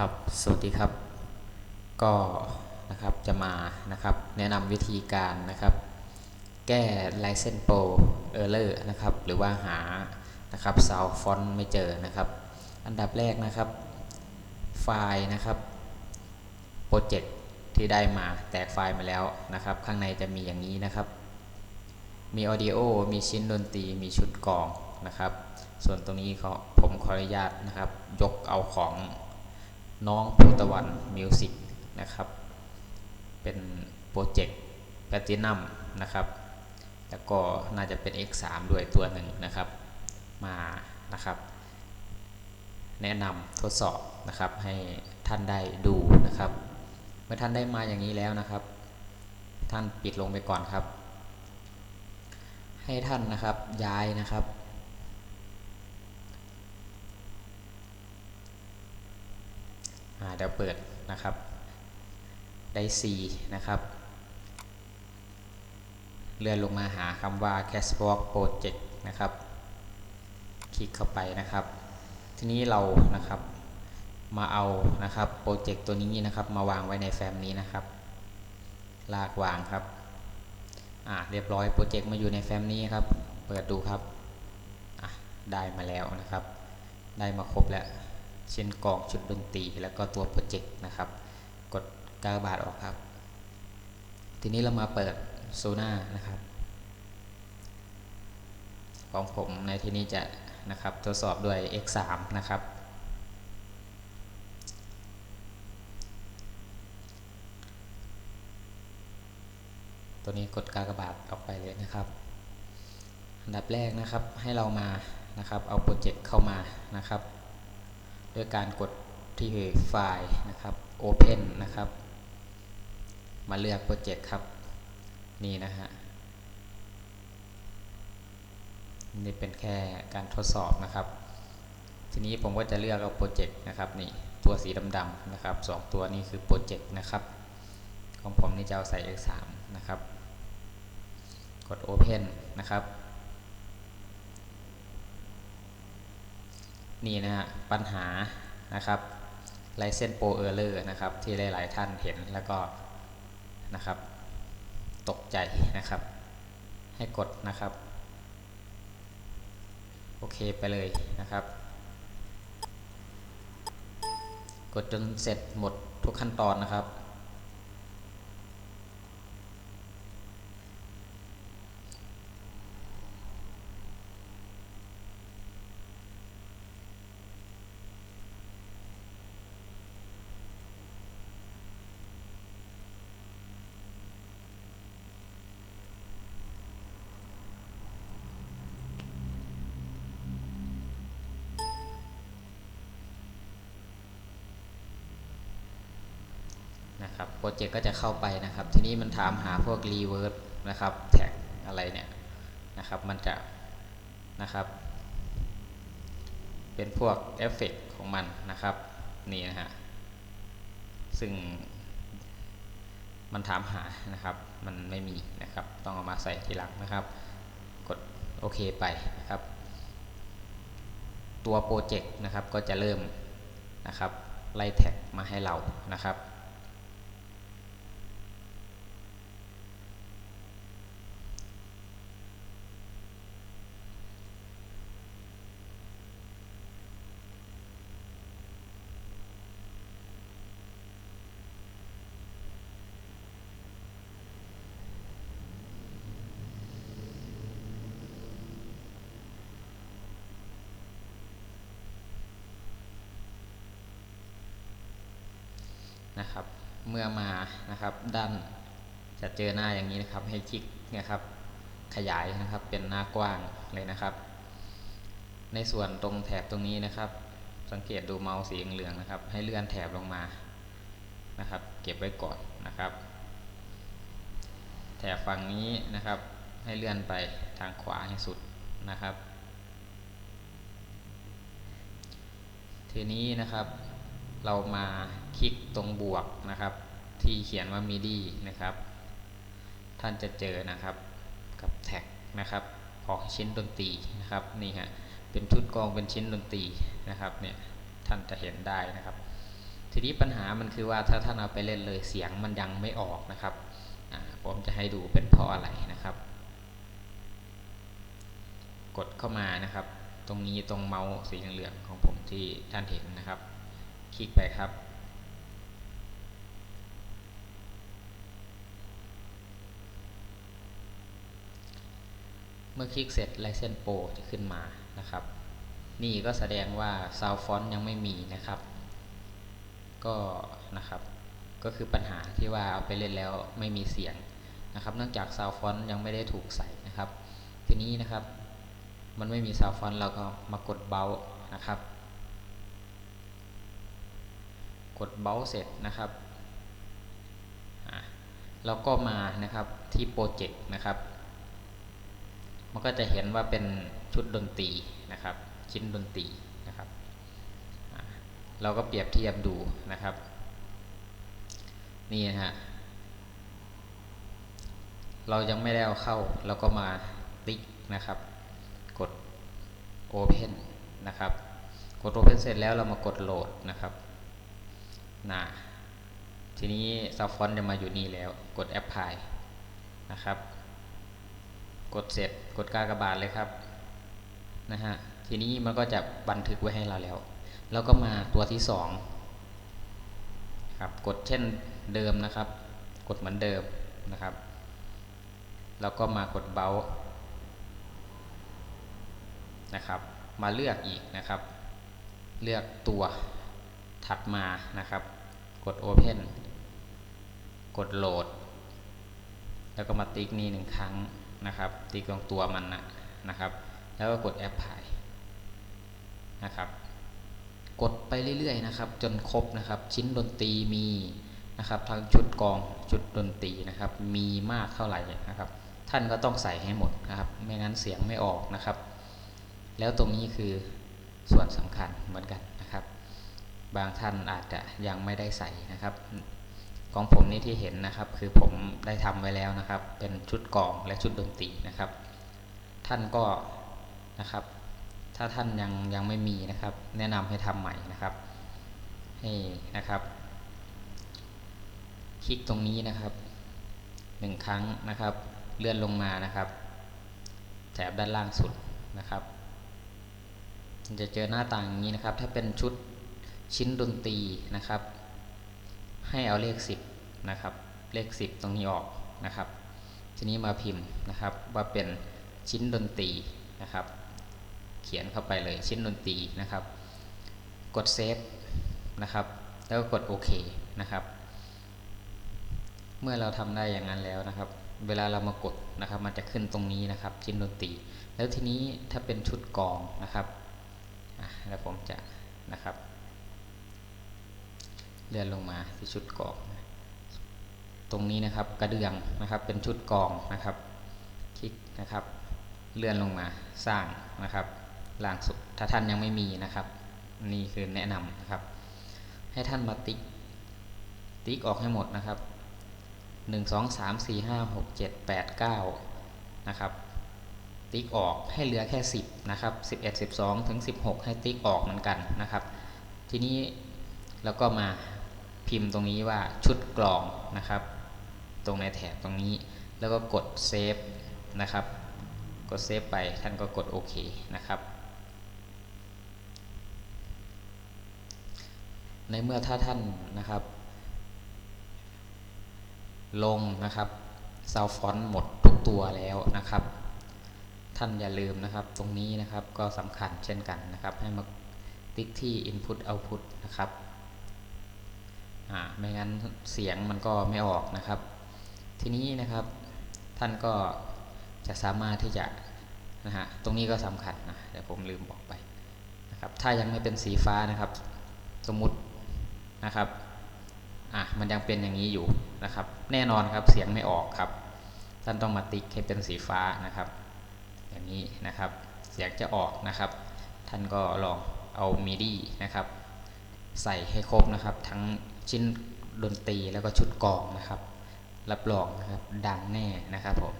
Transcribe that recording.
ครับ สวัสดีครับ ก็นะครับจะมานะครับแนะนำวิธีการนะครับ แก้ License Pro Error นะครับหรือว่าหานะครับ Sound Font ไม่เจอนะครับ อันดับแรกนะครับ ไฟล์นะครับโปรเจกต์ที่ได้มาแตกไฟล์มาแล้วนะครับ ข้างในจะมีอย่างนี้นะครับ มี Audio มีชิ้นดนตรีมีชุดกองนะครับ ส่วนตรงนี้เขาผมขออนุญาตนะครับ ยกเอาของ น้องภูตะวันมิวสิกนะครับ เป็นโปรเจกต์แพลตินัมนะครับ แล้วก็น่าจะเป็น X3 ด้วยตัวหนึ่งนะครับ มานะครับ แนะนำทดสอบนะครับให้ท่านได้ดูนะครับ เมื่อท่านได้มาอย่างนี้แล้วนะครับ ท่านปิดลงไปก่อนครับ ให้ท่านนะครับย้ายนะครับ อ่า เดี๋ยวเปิดนะครับได้ C นะครับ เลื่อนลงมาหาคำว่า Cashwalk Project นะครับ คลิกเข้าไปนะครับ ทีนี้เรานะครับมาเอานะครับโปรเจกต์ตัวนี้นะครับมาวางไว้ในแฟ้มนี้นะครับ ลากวางครับอ่าเรียบร้อยโปรเจกต์มาอยู่ในแฟ้มนี้ครับ เปิดดูครับอะได้มาแล้วนะครับ ได้มาครบแล้ว เช่นกล่องชุดดนตรีแล้วก็ตัวโปรเจกต์นะครับ กดกากบาทออกครับ ทีนี้เรามาเปิดโซน่านะครับ ของผมในที่นี้จะนะครับทดสอบด้วย X3 นะครับ ตัวนี้กดกากบาทออกไปเลยนะครับอันดับแรกนะครับให้เรามานะครับเอาโปรเจกต์เข้ามานะครับ ด้วยการกดที่ไฟล์นะครับ Open นะครับ มาเลือกโปรเจกต์ครับ นี่นะฮะนี่เป็นแค่การทดสอบนะครับ ทีนี้ผมก็จะเลือกเอาโปรเจกต์นะครับนี่ตัวสีดำๆนะครับสองตัวนี้คือโปรเจกต์นะครับ ของผมนี่จะเอาใส่ X3 นะครับ กด Open นะครับ นี่นะฮะปัญหานะครับ License Pro Error นะครับที่หลายๆท่านเห็นแล้วก็นะครับ ตกใจนะครับ ให้กดนะครับ โอเคไปเลยนะครับ กดจนเสร็จหมดทุกขั้นตอนนะครับ ครับโปรเจกต์ก็จะเข้าไปนะครับ ทีนี้มันถามหาพวกรีเวิร์สนะครับแท็กอะไรเนี่ยนะครับ มันจะนะครับ เป็นพวกเอฟเฟกของมันนะครับ นี่นะฮะซึ่งมันถามหานะครับ มันไม่มีนะครับ ต้องเอามาใส่ทีหลังนะครับ กดโอเคไปนะครับ ตัวโปรเจกต์นะครับก็จะเริ่มนะครับไล่แท็กมาให้เรานะครับ นะครับ เมื่อมานะครับด้านจะเจอหน้าอย่างนี้นะครับ ให้คลิกนะครับขยายนะครับเป็นหน้ากว้างเลยนะครับ ในส่วนตรงแถบตรงนี้นะครับ สังเกตดูเมาส์สีเหลืองนะครับ ให้เลื่อนแถบลงมานะครับ เก็บไว้ก่อนนะครับ แถบฝั่งนี้นะครับ ให้เลื่อนไปทางขวาให้สุดนะครับ ทีนี้นะครับ เรามาคลิกตรงบวกนะครับ ที่เขียนว่า MIDI นะครับ ท่านจะเจอนะครับกับแท็กนะครับของชิ้นดนตรีนะครับนี่ฮะเป็นชุดกองเป็นชิ้นดนตรีนะครับเนี่ยท่านจะเห็นได้นะครับ ทีนี้ปัญหามันคือว่าถ้าท่านเอาไปเล่นเลยเสียงมันยังไม่ออกนะครับผมจะให้ดูเป็นเพราะอะไรนะครับ กดเข้ามานะครับ ตรงนี้ตรงเมาส์สีเหลืองของผมที่ท่านเห็นนะครับ คลิกไปครับ เมื่อคลิกเสร็จ License Pro จะขึ้นมานะครับ นี่ก็แสดงว่า Sound Font ยังไม่มีนะครับ ก็นะครับ ก็คือปัญหาที่ว่าเอาไปเล่นแล้วไม่มีเสียงนะครับ เนื่องจาก Sound Font ยังไม่ได้ถูกใส่นะครับ ทีนี้นะครับ มันไม่มี Sound Font เราก็มากดเบานะครับ กดเบาเสร็จนะครับ แล้วก็มานะครับที่โปรเจกต์นะครับ มันก็จะเห็นว่าเป็นชุดดนตรีนะครับ ชิ้นดนตรีนะครับ เราก็เปรียบเทียบดูนะครับ นี่นะฮะ เรายังไม่ได้เอาเข้า เราก็มาติ๊กนะครับ กด Open นะครับ กด Open เสร็จแล้วเรามากดโหลดนะครับ นะทีนี้ซับฟอนต์จะมาอยู่นี่แล้ว กด Apply นะครับ กดเสร็จกดกากบาทเลยครับนะฮะทีนี้มันก็จะบันทึกไว้ให้เราแล้ว แล้วก็มาตัวที่สองครับกดเช่นเดิมนะครับ กดเหมือนเดิมนะครับ แล้วก็มากดเบานะครับ มาเลือกอีกนะครับ เลือกตัวถัดมานะครับ กด Open กดโหลด แล้วก็มาติ๊กนี่หนึ่งครั้งนะครับ ติ๊กตรงตัวมันนะนะครับ แล้วก็กด Apply นะครับ กดไปเรื่อยๆนะครับ จนครบนะครับ ชิ้นดนตรีมีนะครับทั้งชุดกองชุดดนตรีนะครับ มีมากเท่าไหร่นะครับ ท่านก็ต้องใส่ให้หมดนะครับ ไม่งั้นเสียงไม่ออกนะครับ แล้วตรงนี้คือส่วนสำคัญเหมือนกันนะครับ บางท่านอาจจะยังไม่ได้ใส่นะครับ ของผมนี่ที่เห็นนะครับ คือผมได้ทำไว้แล้วนะครับ เป็นชุดกองและชุดดนตรีนะครับ ท่านก็นะครับ ถ้าท่านยังยังไม่มีนะครับ แนะนำให้ทำใหม่นะครับให้นะครับ คลิกตรงนี้นะครับหนึ่งครั้งนะครับ เลื่อนลงมานะครับแถบด้านล่างสุดนะครับจะเจอหน้าต่างนี้นะครับ ถ้าเป็นชุด ชิ้นดนตรีนะครับ ให้เอาเลข 10นะครับ เลข 10 ตรงนี้ออกนะครับ ทีนี้มาพิมพ์นะครับว่าเป็นชิ้นดนตรีนะครับ เขียนเข้าไปเลยชิ้นดนตรีนะครับ กดเซฟนะครับ แล้วก็กดโอเคนะครับ เมื่อเราทำได้อย่างนั้นแล้วนะครับ เวลาเรามากดนะครับ มันจะขึ้นตรงนี้นะครับ ชิ้นดนตรี แล้วทีนี้ถ้าเป็นชุดกองนะครับแล้วผมจะนะครับ เลื่อนลงมาที่ชุดกองตรงนี้นะครับกระเดื่องนะครับเป็นชุดกองนะครับคลิกนะครับ เลื่อนลงมาสร้างนะครับล่างสุดถ้าท่านยังไม่มีนะครับ นี่คือแนะนำนะครับ ให้ท่านมาติ๊กติ๊กออกให้หมดนะครับ1 2 3 4 5 6 7 8 9นะครับ ติ๊กออกให้เหลือแค่10นะครับ11 12ถึง16ให้ติ๊กออกเหมือนกันนะครับ ทีนี้แล้วก็มา พิมพ์ตรงนี้ว่าชุดกรองนะครับ ตรงในแถบตรงนี้ แล้วก็กดเซฟนะครับ กดเซฟไปท่านก็กดโอเคนะครับ ในเมื่อถ้าท่านนะครับ ลงนะครับซาวฟอนต์หมดทุกตัวแล้วนะครับ ท่านอย่าลืมนะครับ ตรงนี้นะครับก็สำคัญเช่นกันนะครับ ให้มาติ๊กที่ Input Output นะครับ อ่าไม่งั้นเสียงมันก็ไม่ออกนะครับ ทีนี้นะครับท่านก็จะสามารถที่จะนะฮะตรงนี้ก็สำคัญนะเดี๋ยวผมลืมบอกไปนะครับ ถ้ายังไม่เป็นสีฟ้านะครับ สมมุตินะครับอะมันยังเป็นอย่างนี้อยู่นะครับ แน่นอนครับเสียงไม่ออกครับ ท่านต้องมาติ๊กให้เป็นสีฟ้านะครับ อย่างนี้นะครับ เสียงจะออกนะครับ ท่านก็ลองเอามิดีนะครับ ใส่ให้ครบนะครับทั้ง ชิ้นดนตรีแล้วก็ชุดกองนะครับ รับรองนะครับดังแน่นะครับผม